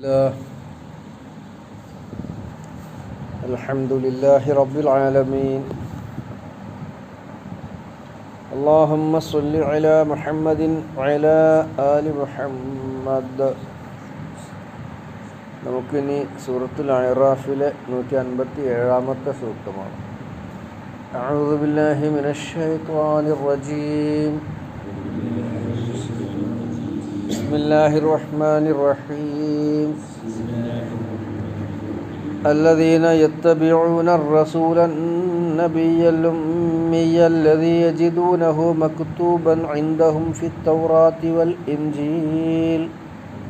الله الحمد لله رب العالمين اللهم صل على محمد وعلى آل محمد നമുക്കിനി സൂറത്തുൽ അയറാഫിലെ നൂറ്റി അൻപത്തി ഏഴാമത്തെ സൂക്തമാണ് أعوذ بالله من الشيطان الرجيم بسم الله الرحمن الرحيم الذين يتبعون الرسول النبي الأمي الذي يجدونه مكتوبا عندهم في التوراة والإنجيل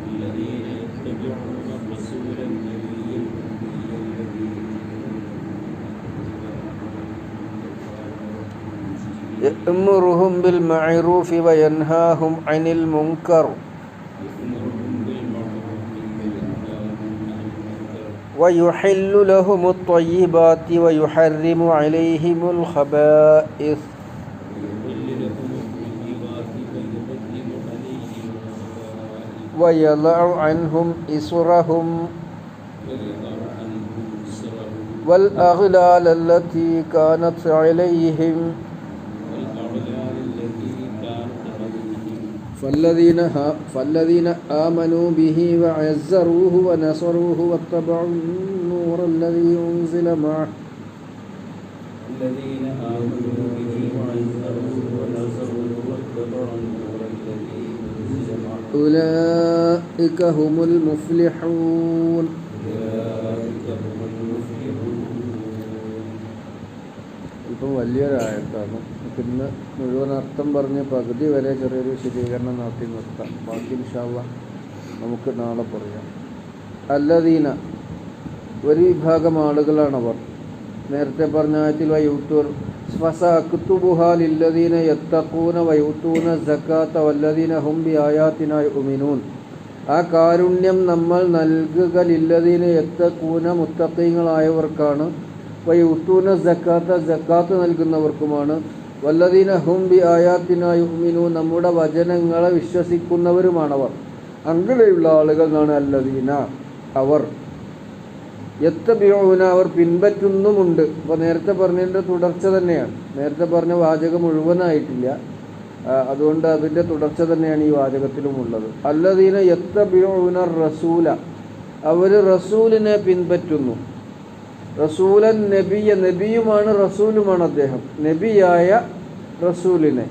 الذين يتبعون الرسول النبي يأمرهم بالمعروف وينهاهم عن المنكر ويحل لهم الطيبات ويحرم عليهم الخبائث. ويضع عنهم إسرهم والأغلال التي كانت عليهم فالذين, ها فالذين آمنوا به وعزروه ونصروه واتبعوا النور الذي أنزل معه. الذين آمنوا به وعزروه ونصروه واتبعوا النور الذي أنزل معه. أولئك هم المفلحون. ഇപ്പം വലിയൊരായത്താണ് പിന്നെ മുഴുവൻ അർത്ഥം പറഞ്ഞ് പകുതി വരെ ചെറിയൊരു വിശദീകരണം നടത്തി നിർത്താം. ബാക്കി ഇൻഷാല്ല നമുക്ക് നാളെ പറയാം. അല്ലദീന ഒരു വിഭാഗം ആളുകളാണവർ നേരത്തെ പറഞ്ഞ ആയത്തിൽ വയൂത്തൂർ ഫസഅക്തുബുഹാലില്ലദീന യത്തഖൂന വയൂത്തൂന സക്കാത്ത വല്ലദീന ഹും ബി ആയാത്തിനായി ഉമിനൂൻ ആ കാരുണ്യം നമ്മൾ നൽകുക ലില്ലദീന യത്തഖൂന മുത്തഖീങ്ങളായവർക്കാണ്. വയൂത്തൂന സക്കാത്ത സക്കാത്ത് നൽകുന്നവർക്കുമാണ്. വല്ലദീന ഹും ബി ആയാത്തിനായി ഉമിനു നമ്മുടെ വചനങ്ങളെ വിശ്വസിക്കുന്നവരുമാണവർ. അങ്ങനെയുള്ള ആളുകൾ എന്നാണ് അല്ലദീന അവർ. യത്തബിയൂന അവർ പിൻപറ്റുന്നുമുണ്ട്. അപ്പോൾ നേരത്തെ പറഞ്ഞതിന്റെ തുടർച്ച തന്നെയാണ്. നേരത്തെ പറഞ്ഞ വാചകം മുഴുവനായിട്ടില്ല. അതുകൊണ്ട് അതിന്റെ തുടർച്ച തന്നെയാണ് ഈ വാചകത്തിലും ഉള്ളത് അല്ലദീന യത്തബിയൂന റസൂല അവർ റസൂലിനെ പിൻപറ്റുന്നു. റസൂലൻ നബിയ നബിയുമാണ് റസൂലുമാണ് അദ്ദേഹം. നബിയായ റസൂലിനെ.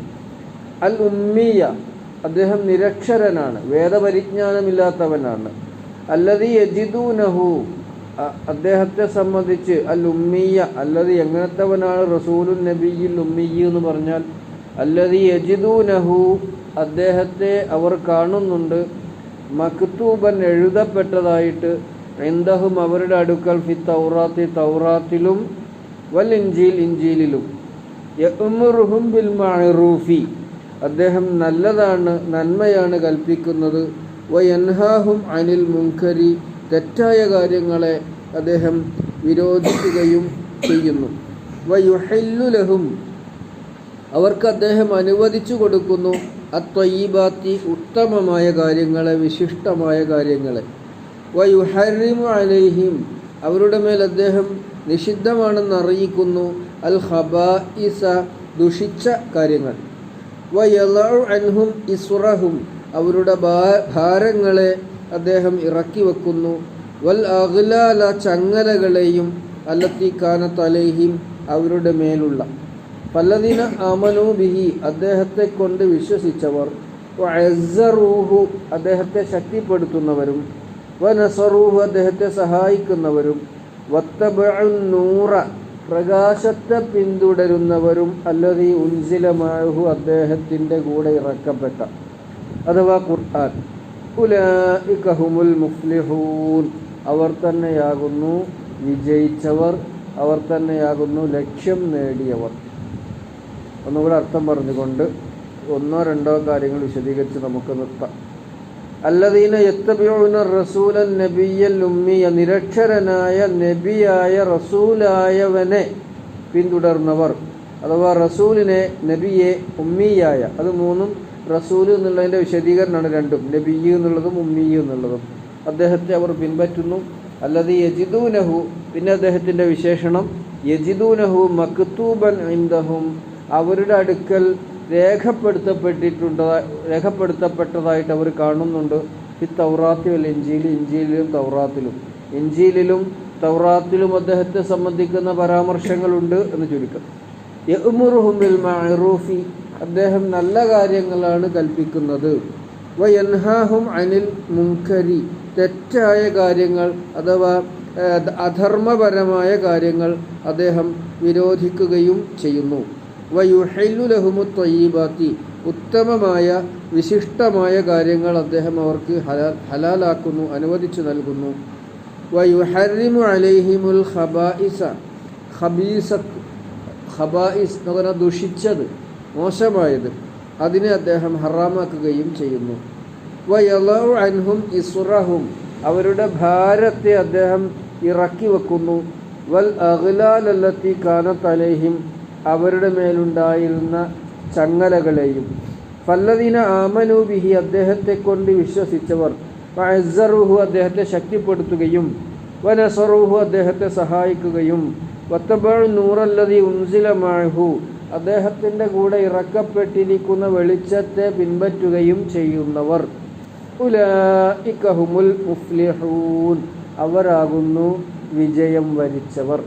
അൽ ഉമ്മിയ അദ്ദേഹം നിരക്ഷരനാണ്. വേദപരിജ്ഞാനമില്ലാത്തവനാണ്. അല്ലതി യജിദൂനഹു നഹു അദ്ദേഹത്തെ സംബന്ധിച്ച് അൽ ഉമ്മിയ അല്ലതി എങ്ങനത്തവനാണ് റസൂലു നബിയിൽ ഉമ്മിയ എന്ന് പറഞ്ഞാൽ അല്ലതി യജിദൂനഹു അദ്ദേഹത്തെ അവർ കാണുന്നുണ്ട്. മക്തൂബൻ എഴുതപ്പെട്ടതായിട്ട് എന്തഹും അവരുടെ അടുക്കൽ ഫി തൗറാത്തി തൗറാത്തിലും വൽ ഇഞ്ചീൽ ഇഞ്ചീലിലും യഹും ബിൽ മഅറൂഫി. അദ്ദേഹം നല്ലതാണ് നന്മയാണ് കൽപ്പിക്കുന്നത്. വയൻഹാഹും അനിൽ മുൻകരി. തെറ്റായ കാര്യങ്ങളെ അദ്ദേഹം വിരോധിക്കുകയും ചെയ്യുന്നു. വയുഹല്ലുലഹും അവർക്ക് അദ്ദേഹം അനുവദിച്ചു കൊടുക്കുന്നു. അത്വയീബാത്തി ഉത്തമമായ കാര്യങ്ങളെ വിശിഷ്ടമായ കാര്യങ്ങളെ. വയുഹറിമു അലൈഹിം. അവരുടെ മേൽ അദ്ദേഹം നിഷിദ്ധമാണെന്ന് അറിയിക്കുന്നു. അൽ ഹബായിസ ദുഷിച്ച കാര്യങ്ങൾ. വയലഉ അൻഹും ഇസ്റഹും അവരുടെ ഭാരങ്ങളെ അദ്ദേഹം ഇറക്കി വെക്കുന്നു. വൽ അഗ്ലാല ചങ്ങലകളെയും അല്ലത്തി കാനത്ത് അലൈഹിം അവരുടെ മേലുള്ള. പലതിന അമനു ബിഹി അദ്ദേഹത്തെ കൊണ്ട് വിശ്വസിച്ചവർ. അദ്ദേഹത്തെ ശക്തിപ്പെടുത്തുന്നവരും. വനസറൂഹു അദ്ദേഹത്തെ സഹായിക്കുന്നവരും വത്തബഉ നൂറ പ്രകാശത്തെ പിന്തുടരുന്നവരും അല്ലതി ഉൻസിലമാഹു അദ്ദേഹത്തിന്റെ കൂടെ ഇറക്കപ്പെട്ട അഥവാ ഖുർആൻ. ഉലൈക മുഫ്ലിഹൂൻ. അവർ തന്നെയാകുന്നു വിജയിച്ചവർ അവർ തന്നെയാകുന്നു ലക്ഷ്യം നേടിയവർ. ഒന്നുകൂടെ അർത്ഥം പറഞ്ഞുകൊണ്ട് ഒന്നോ രണ്ടോ കാര്യങ്ങൾ വിശദീകരിച്ച് നമുക്ക് നിർത്താം അല്ലദീന യത്തബിഊന റസൂലൻ നബിയൽ ഉമ്മിയ നിരക്ഷരനായ നബിയായ റസൂലായവനെ പിന്തുടർന്നവർ. അഥവാ റസൂലിനെ നബിയെ ഉമ്മിയായ. അത് മൂന്നും റസൂൽ എന്നുള്ളതിന്റെ വിശദീകരണമാണ് രണ്ടും. നബി എന്നുള്ളതും ഉമ്മി എന്നുള്ളതും. അദ്ദേഹത്തെ അവർ പിൻപറ്റുന്നു. അല്ലാതെ യജിദൂനഹു പിന്നെ അദ്ദേഹത്തിന്റെ വിശേഷണം യജിദൂനഹു മക്തൂബൻ ഇന്ദഹും അവരുടെ അടുക്കൽ രേഖപ്പെടുത്തപ്പെട്ടിട്ടുണ്ട് രേഖപ്പെടുത്തപ്പെട്ടതായിട്ട് അവർ കാണുന്നുണ്ട്. ഈ തൗറാത്തിൽ ഇഞ്ചിയിൽ ഇഞ്ചിയിലും തൗറാത്തിലും. ഇഞ്ചിയിലും തൗറാത്തിലും അദ്ദേഹത്തെ സംബന്ധിക്കുന്ന പരാമർശങ്ങളുണ്ട് എന്ന് ചുരുക്കം. യഹ്മുറുഹുമിൽ മഅറൂഫി അദ്ദേഹം നല്ല കാര്യങ്ങളാണ് കൽപ്പിക്കുന്നത്. വയൻഹാഹും അനിൽ മുൻകരി തെറ്റായ കാര്യങ്ങൾ അഥവാ അധർമ്മപരമായ കാര്യങ്ങൾ അദ്ദേഹം വിരോധിക്കുകയും ചെയ്യുന്നു. വയുഹല്ലു ലഹുമു ത്വയ്യീബാത്തി. ഉത്തമമായ വിശിഷ്ടമായ കാര്യങ്ങൾ അദ്ദേഹം അവർക്ക് ഹലാ ഹലാലാക്കുന്നു അനുവദിച്ചു നൽകുന്നു. വയുഹരിമു അലൈഹിമുൽ ഖബായിസ. ഖബീസ ഖബായിസ് എന്ന് പറഞ്ഞാൽ ദുഷിച്ചത് മോശമായത്. അതിനെ അദ്ദേഹം ഹറാമാക്കുകയും ചെയ്യുന്നു. വയലു അൻഹും ഇസുറഹും. അവരുടെ ഭാരത്തെ അദ്ദേഹം ഇറക്കി വെക്കുന്നു വൽ അഖ്ലാലല്ലത്തി കാനത്ത് അലൈഹിം. അവരുടെ മേലുണ്ടായിരുന്ന ചങ്ങലകളെയും. ഫല്ലദീന ആമനു ബിഹി അദ്ദേഹത്തെ കൊണ്ട് വിശ്വസിച്ചവർ. വഅസ്സറുഹു അദ്ദേഹത്തെ ശക്തിപ്പെടുത്തുകയും വനസറുഹു അദ്ദേഹത്തെ സഹായിക്കുകയും. വത്തബഴ് നൂറല്ലതി ഉൻസില മാഹു അദ്ദേഹത്തിന്റെ കൂടെ ഇറക്കപ്പെട്ടിരിക്കുന്ന വെളിച്ചത്തെ പിൻപറ്റുകയും ചെയ്യുന്നവർ. മുഫ്ലിഹൂൻ അവരാകുന്നു വിജയം വരിച്ചവർ.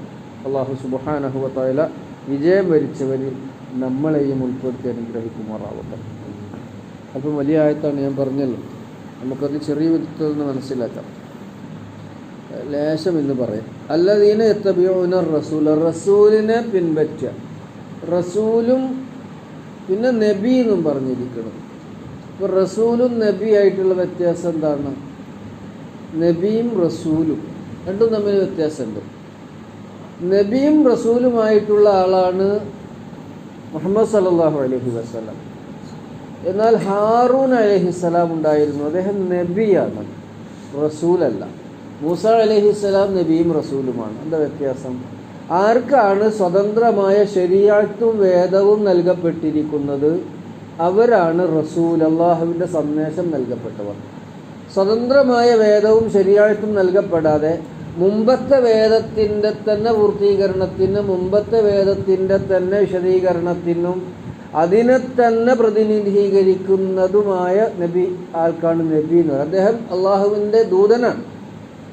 അള്ളാഹു സുബാനഹുവത്തായ വിജയം വരിച്ചവരിൽ നമ്മളെയും ഉൾപ്പെടുത്തി അനുഗ്രഹിക്കുമാറാവട്ടെ. അല്പം വലിയ ആയത്താണ് ഞാൻ പറഞ്ഞല്ലോ. നമുക്കത് ചെറിയ വിധത്തിൽ നിന്ന് മനസ്സിലാക്കാം. ലേശം എന്ന് പറയാം. അല്ലദീന എത്തബിയോന റസൂൽ റസൂലിനെ പിൻപറ്റുക. റസൂലും പിന്നെ നബി എന്നും പറഞ്ഞിരിക്കണം. ഇപ്പോൾ റസൂലും നബി ആയിട്ടുള്ള വ്യത്യാസം എന്താണ്? നബിയും റസൂലും രണ്ടും തമ്മിൽ വ്യത്യാസമുണ്ട്. നബിയും റസൂലുമായിട്ടുള്ള ആളാണ് മുഹമ്മദ് സല്ലല്ലാഹു അലഹി വസല്ലം. എന്നാൽ ഹാറൂൻ അലഹിസ്സലാം ഉണ്ടായിരുന്നു. അദ്ദേഹം നബിയാണ് റസൂലല്ല. മൂസ അലഹിസ്സലാം നബിയും റസൂലുമാണ്. എന്താ വ്യത്യാസം? ആർക്കാണ് സ്വതന്ത്രമായ ശരിയാഴ്ത്തും വേദവും നൽകപ്പെട്ടിരിക്കുന്നത്? അവരാണ് റസൂൽ അള്ളാഹുവിന്റെ സന്ദേശം നൽകപ്പെട്ടവർ. സ്വതന്ത്രമായ വേദവും ശരിയാഴ്ത്തും നൽകപ്പെടാതെ മുമ്പത്തെ വേദത്തിന്റെ തന്നെ പൂർത്തീകരണത്തിനും മുമ്പത്തെ വേദത്തിന്റെ തന്നെ വിശദീകരണത്തിനും അതിനെ തന്നെ പ്രതിനിധീകരിക്കുന്നതുമായ നബി ആൾക്കാണ് നബി എന്ന് പറയുന്നത്. അദ്ദേഹം അള്ളാഹുവിന്റെ ദൂതനാണ്.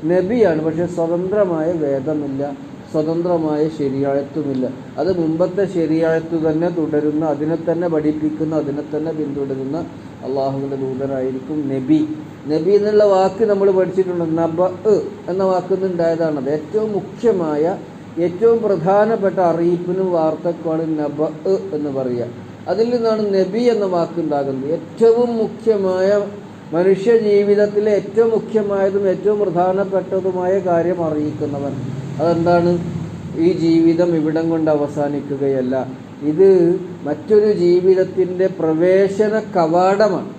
നബിയാണ് പക്ഷെ സ്വതന്ത്രമായ വേദമില്ല സ്വതന്ത്രമായ ശരിയാഴത്തുമില്ല അത് മുമ്പത്തെ ശരിയാഴത്തു തന്നെ തുടരുന്ന അതിനെ തന്നെ പഠിപ്പിക്കുന്ന അതിനെ തന്നെ പിന്തുടരുന്ന അള്ളാഹുവിന്റെ ദൂതനായിരിക്കും നബി. നബി എന്നുള്ള വാക്ക് നമ്മൾ പഠിച്ചിട്ടുണ്ട്. നബ എന്ന വാക്കിൽ ഉണ്ടായതാണത്. ഏറ്റവും മുഖ്യമായ ഏറ്റവും പ്രധാനപ്പെട്ട അറിയിപ്പിനും വാർത്തക്കുമാണ് നബ എന്ന് പറയുക. അതിൽ നിന്നാണ് നബി എന്ന വാക്കുണ്ടാകുന്നത് ഏറ്റവും മുഖ്യമായ മനുഷ്യ ജീവിതത്തിലെ ഏറ്റവും മുഖ്യമായതും ഏറ്റവും പ്രധാനപ്പെട്ടതുമായ കാര്യം അറിയിക്കുന്നവൻ. അതെന്താണ്? ഈ ജീവിതം ഇവിടം കൊണ്ട് അവസാനിക്കുകയല്ല. ഇത് മറ്റൊരു ജീവിതത്തിന്റെ പ്രവേശന കവാടമാണ്.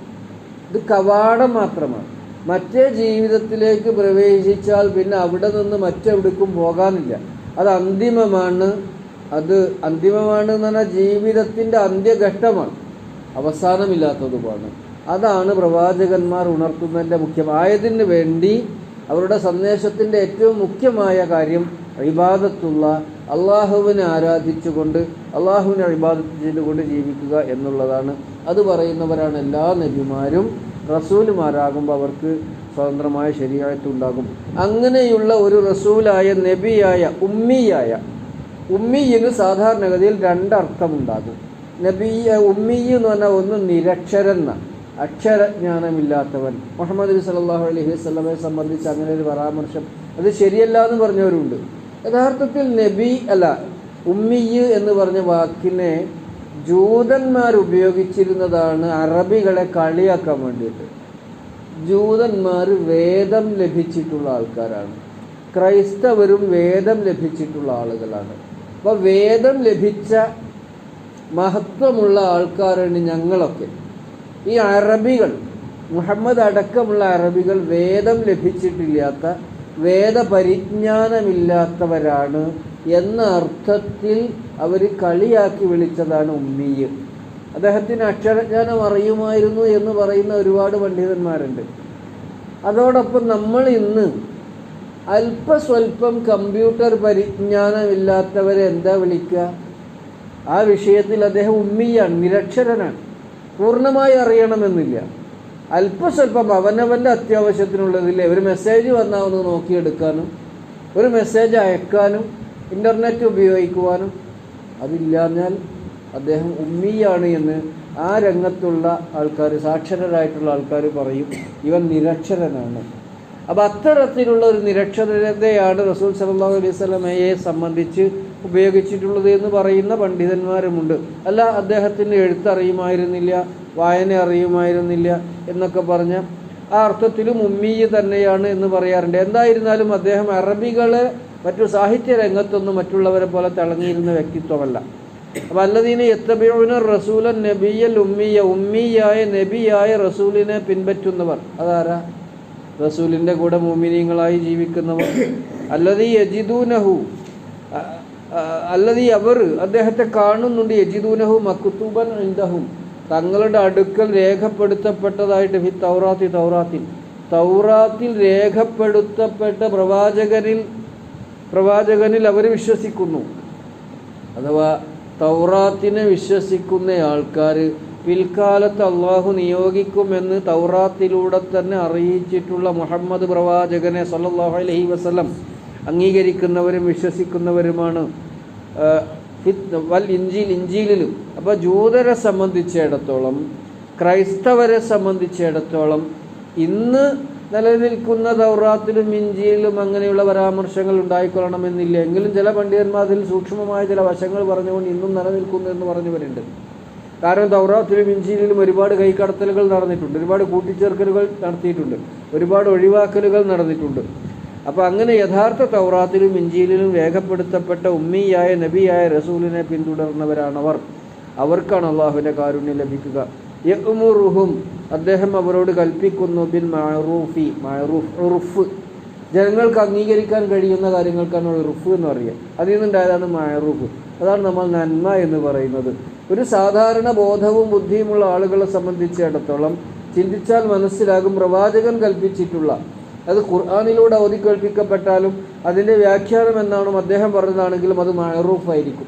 ഇത് കവാടം മാത്രമാണ്. മറ്റേ ജീവിതത്തിലേക്ക് പ്രവേശിച്ചാൽ പിന്നെ അവിടെ നിന്ന് മറ്റെവിടേക്കും പോകാനില്ല. അത് അന്തിമമാണ്. അത് അന്തിമമാണ് എന്ന് പറഞ്ഞാൽ ജീവിതത്തിന്റെ അന്ത്യഘട്ടമാണ്. അവസാനമില്ലാത്തതുമാണ്. അതാണ് പ്രവാചകന്മാർ ഉണർത്തുന്നതിന്റെ മുഖ്യമായതിന് വേണ്ടി അവരുടെ സന്ദേശത്തിന്റെ ഏറ്റവും മുഖ്യമായ കാര്യം ഇബാദത്തുള്ള അള്ളാഹുവിനെ ആരാധിച്ചുകൊണ്ട് അള്ളാഹുവിനെ ഇബാദത്ത് ചെയ്തുകൊണ്ട് ജീവിക്കുക എന്നുള്ളതാണ്. അത് പറയുന്നവരാണ് എല്ലാ നബിമാരും റസൂലുമാരാകുമ്പോൾ അവർക്ക് സ്വതന്ത്രമായ ശരിയായിട്ടുണ്ടാകും അങ്ങനെയുള്ള ഒരു റസൂലായ നബിയായ ഉമ്മിയായ ഉമ്മിയിന് സാധാരണഗതിയിൽ രണ്ടർത്ഥമുണ്ടാകും. നബി ഉമ്മി എന്ന് പറഞ്ഞാൽ ഒന്ന് നിരക്ഷരൻ എന്നാണ് അക്ഷരജ്ഞാനമില്ലാത്തവൻ. മുഹമ്മദ് നബി അലൈഹി വസല്ലമയെ സംബന്ധിച്ച് അങ്ങനെ ഒരു പരാമർശം. അത് ശരിയല്ല എന്ന് പറഞ്ഞവരുണ്ട്. യഥാർത്ഥത്തിൽ നബി അല്ല ഉമ്മിയ് എന്ന് പറഞ്ഞ വാക്കിനെ ജൂതന്മാർ ഉപയോഗിച്ചിരുന്നതാണ് അറബികളെ കളിയാക്കാൻ വേണ്ടിയിട്ട്. ജൂതന്മാർ വേദം ലഭിച്ചിട്ടുള്ള ആൾക്കാരാണ്. ക്രൈസ്തവരും വേദം ലഭിച്ചിട്ടുള്ള ആളുകളാണ്. അപ്പോൾ വേദം ലഭിച്ച മഹത്വമുള്ള ആൾക്കാരാണ് ഞങ്ങളൊക്കെ. ഈ അറബികൾ മുഹമ്മദ് അടക്കമുള്ള അറബികൾ വേദം ലഭിച്ചിട്ടില്ലാത്ത വേദപരിജ്ഞാനമില്ലാത്തവരാണ് എന്ന അർത്ഥത്തിൽ അവർ കളിയാക്കി വിളിച്ചതാണ് ഉമ്മിയ്. അദ്ദേഹത്തിന് അക്ഷരജ്ഞാനം അറിയുമായിരുന്നു എന്ന് പറയുന്ന ഒരുപാട് പണ്ഡിതന്മാരുണ്ട്. അതോടൊപ്പം നമ്മൾ ഇന്ന് അല്പസ്വല്പം കമ്പ്യൂട്ടർ പരിജ്ഞാനമില്ലാത്തവരെ എന്താ വിളിക്കുക ആ വിഷയത്തിൽ അദ്ദേഹം ഉമ്മിയാണ് നിരക്ഷരനാണ്. പൂർണമായി അറിയണമെന്നില്ല. അല്പസ്വല്പം അവനവന്റെ അത്യാവശ്യത്തിനുള്ളതില്ലേ ഒരു മെസ്സേജ് വന്നാൽ ഒന്ന് നോക്കിയെടുക്കാനും ഒരു മെസ്സേജ് അയക്കാനും ഇന്റർനെറ്റ് ഉപയോഗിക്കുവാനും അതില്ലാഞ്ഞാൽ അദ്ദേഹം ഉമ്മിയാണ് എന്ന് ആ രംഗത്തുള്ള ആൾക്കാർ സാക്ഷരരായിട്ടുള്ള ആൾക്കാർ പറയും. ഇവൻ നിരക്ഷരനാണ്. അപ്പം അത്തരത്തിലുള്ള ഒരു നിരക്ഷരതയാണ് റസൂൽ സല്ലല്ലാഹു അലൈഹി സ്വലമയെ സംബന്ധിച്ച് ഉപയോഗിച്ചിട്ടുള്ളത് എന്ന് പറയുന്ന പണ്ഡിതന്മാരുമുണ്ട്. അല്ല അദ്ദേഹത്തിന് എഴുത്തറിയുമായിരുന്നില്ല വായന അറിയുമായിരുന്നില്ല എന്നൊക്കെ പറഞ്ഞ ആ അർത്ഥത്തിലും ഉമ്മീയ് തന്നെയാണ് എന്ന് പറയാറുണ്ട്. എന്തായിരുന്നാലും അദ്ദേഹം അറബികളെ മറ്റു സാഹിത്യ രംഗത്തൊന്നും മറ്റുള്ളവരെ പോലെ തിളങ്ങിയിരുന്ന വ്യക്തിത്വമല്ല. അപ്പം അല്ലതീനെ റസൂലൻ നബിയൽ ഉമ്മിയ ഉമ്മിയായ നബിയായ റസൂലിനെ പിൻപറ്റുന്നവർ. അതാരാ? റസൂലിന്റെ കൂടെ മോമിനിയങ്ങളായി ജീവിക്കുന്നവർ. അല്ലതീ യജിദൂനഹു അല്ലതീ അവർ അദ്ദേഹത്തെ കാണുന്നുണ്ട്. യജിദൂനഹു മക്കുത്തൂബൻ ഇൻദഹും. തങ്ങളുടെ അടുക്കൽ രേഖപ്പെടുത്തപ്പെട്ടതായിട്ട് ഹി തൗറാത്തി തൗറാത്തിൽ. തൗറാത്തിൽ രേഖപ്പെടുത്തപ്പെട്ട പ്രവാചകരിൽ പ്രവാചകനിൽ അവർ വിശ്വസിക്കുന്നു. അഥവാ തൗറാത്തിനെ വിശ്വസിക്കുന്ന ആൾക്കാർ പിൽക്കാലത്ത് അള്ളാഹു നിയോഗിക്കുമെന്ന് തൗറാത്തിലൂടെ തന്നെ അറിയിച്ചിട്ടുള്ള മുഹമ്മദ് പ്രവാചകനെ സല്ലാഹു അലഹി വസ്ലം അംഗീകരിക്കുന്നവരും വിശ്വസിക്കുന്നവരുമാണ് വൽ ഇഞ്ചിയിൽ ഇഞ്ചിയിലും അപ്പോൾ ജൂതരെ സംബന്ധിച്ചിടത്തോളം ക്രൈസ്തവരെ സംബന്ധിച്ചിടത്തോളം ഇന്ന് നിലനിൽക്കുന്ന ദൗറാത്തിലും ഇഞ്ചിയിലും അങ്ങനെയുള്ള പരാമർശങ്ങൾ ഉണ്ടായിക്കൊള്ളണമെന്നില്ല. എങ്കിലും ചില പണ്ഡിതന്മാർ അതിൽ സൂക്ഷ്മമായ ചില വശങ്ങൾ പറഞ്ഞുകൊണ്ട് ഇന്നും നിലനിൽക്കുന്നു എന്ന് പറഞ്ഞവരുണ്ട്. കാരണം ദൗറാത്തിലും ഇഞ്ചിയിലും ഒരുപാട് കൈക്കടത്തലുകൾ നടന്നിട്ടുണ്ട്. ഒരുപാട് കൂട്ടിച്ചേർക്കലുകൾ നടത്തിയിട്ടുണ്ട്. ഒരുപാട് ഒഴിവാക്കലുകൾ നടന്നിട്ടുണ്ട്. അപ്പോൾ അങ്ങനെ യഥാർത്ഥ തൗറാത്തിലും ഇഞ്ചിയിലും രേഖപ്പെടുത്തപ്പെട്ട ഉമ്മിയായ നബിയായ റസൂലിനെ പിന്തുടർന്നവരാണവർ. അവർക്കാണ് അള്ളാഹുവിന്റെ കാരുണ്യം ലഭിക്കുക. യഹ്മുറുഹും അദ്ദേഹം അവരോട് കൽപ്പിക്കുന്നു ബിൻ മഅറൂഫ് ഉറുഫ്. ജനങ്ങൾക്ക് അംഗീകരിക്കാൻ കഴിയുന്ന കാര്യങ്ങൾക്കാണ് ഉറുഫ് എന്ന് പറയുക. അതിൽ നിന്നുണ്ടായതാണ് മഅറൂഫ്. അതാണ് നമ്മൾ നന്മ എന്ന് പറയുന്നത്. ഒരു സാധാരണ ബോധവും ബുദ്ധിയുമുള്ള ആളുകളെ സംബന്ധിച്ചിടത്തോളം ചിന്തിച്ചാൽ മനസ്സിലാകും പ്രവാചകൻ കൽപ്പിച്ചിട്ടുള്ള അത് ഖുർആാനിലൂടെ ഓതി കേൾപ്പിക്കപ്പെട്ടാലും അതിന്റെ വ്യാഖ്യാനം എന്നാണോ അദ്ദേഹം പറഞ്ഞതാണെങ്കിലും അത് മഹറൂഫായിരിക്കും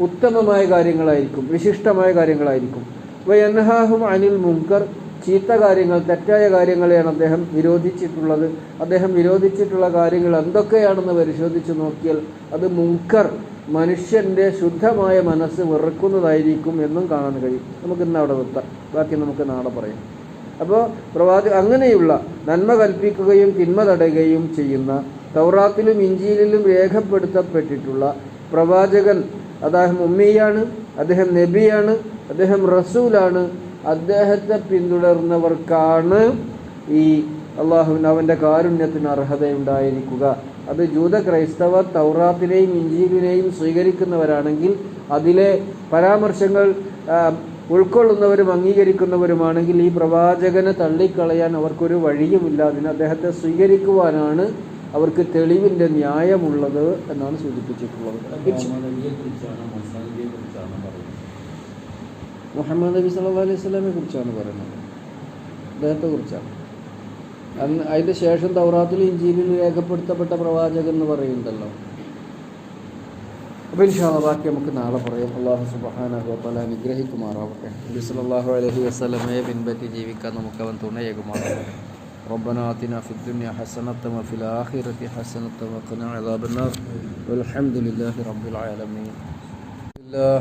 ഉത്തമമായ കാര്യങ്ങളായിരിക്കും വിശിഷ്ടമായ കാര്യങ്ങളായിരിക്കും. വയൻഹാഹും അനിൽ മുങ്കർ ചീത്ത കാര്യങ്ങൾ തെറ്റായ കാര്യങ്ങളെയാണ് അദ്ദേഹം വിരോധിച്ചിട്ടുള്ളത്. അദ്ദേഹം വിരോധിച്ചിട്ടുള്ള കാര്യങ്ങൾ എന്തൊക്കെയാണെന്ന് പരിശോധിച്ച് നോക്കിയാൽ അത് മുങ്കർ മനുഷ്യന്റെ ശുദ്ധമായ മനസ്സ് വെറുക്കുന്നതായിരിക്കും എന്നും കാണാൻ കഴിയും. നമുക്ക് ഇന്ന് അവിടെ നിർത്താം. ബാക്കി നമുക്ക് നാളെ പറയാം. അപ്പോൾ പ്രവാചക അങ്ങനെയുള്ള നന്മ കൽപ്പിക്കുകയും തിന്മ തടയുകയും ചെയ്യുന്ന തൗറാത്തിലും ഇഞ്ചിയിലും രേഖപ്പെടുത്തപ്പെട്ടിട്ടുള്ള പ്രവാചകൻ അദ്ദേഹം ഉമ്മിയാണ് അദ്ദേഹം നബിയാണ് അദ്ദേഹം റസൂലാണ്. അദ്ദേഹത്തെ പിന്തുടർന്നവർക്കാണ് ഈ അള്ളാഹുവിന് അവന്റെ കാരുണ്യത്തിന് അർഹതയുണ്ടായിരിക്കുക. അത് ജൂത ക്രൈസ്തവ തൗറാത്തിനെയും ഇഞ്ചീലിനെയും സ്വീകരിക്കുന്നവരാണെങ്കിൽ അതിലെ പരാമർശങ്ങൾ ഉൾക്കൊള്ളുന്നവരും അംഗീകരിക്കുന്നവരുമാണെങ്കിൽ ഈ പ്രവാചകനെ തള്ളിക്കളയാൻ അവർക്കൊരു വഴിയുമില്ല. അതിന് അദ്ദേഹത്തെ സ്വീകരിക്കുവാനാണ് അവർക്ക് തെളിവിന്റെ ന്യായമുള്ളത് എന്നാണ് സൂചിപ്പിച്ചിട്ടുള്ളത്. മുഹമ്മദ് നബി സല്ലാ അലൈഹി സ്വലാമെ കുറിച്ചാണ് പറയുന്നത്. അദ്ദേഹത്തെ കുറിച്ചാണ്. അന്ന് അതിന്റെ ശേഷം തൗറാത്തിലും ഇഞ്ചിയിലും രേഖപ്പെടുത്തപ്പെട്ട പ്രവാചകൻ എന്ന് പറയുന്നുണ്ടല്ലോ. അപ്പോൾ ഇൻഷാല്ല ബാക്കി നമുക്ക് നാളെ പറയാം അള്ളാഹു സുബ്ഹാനഹു വ തആല അനുഗ്രഹിക്കുമാറാവട്ടെ നബി സല്ലല്ലാഹു അലൈഹി വസല്ലമയെ പിൻപറ്റി ജീവിക്കാൻ നമുക്ക് അവൻ തുണയേകുമാറാവട്ടെ ربنا آتنا في الدنيا حسنة وفي الآخرة حسنة وقنا عذاب النار والحمد لله رب العالمين الله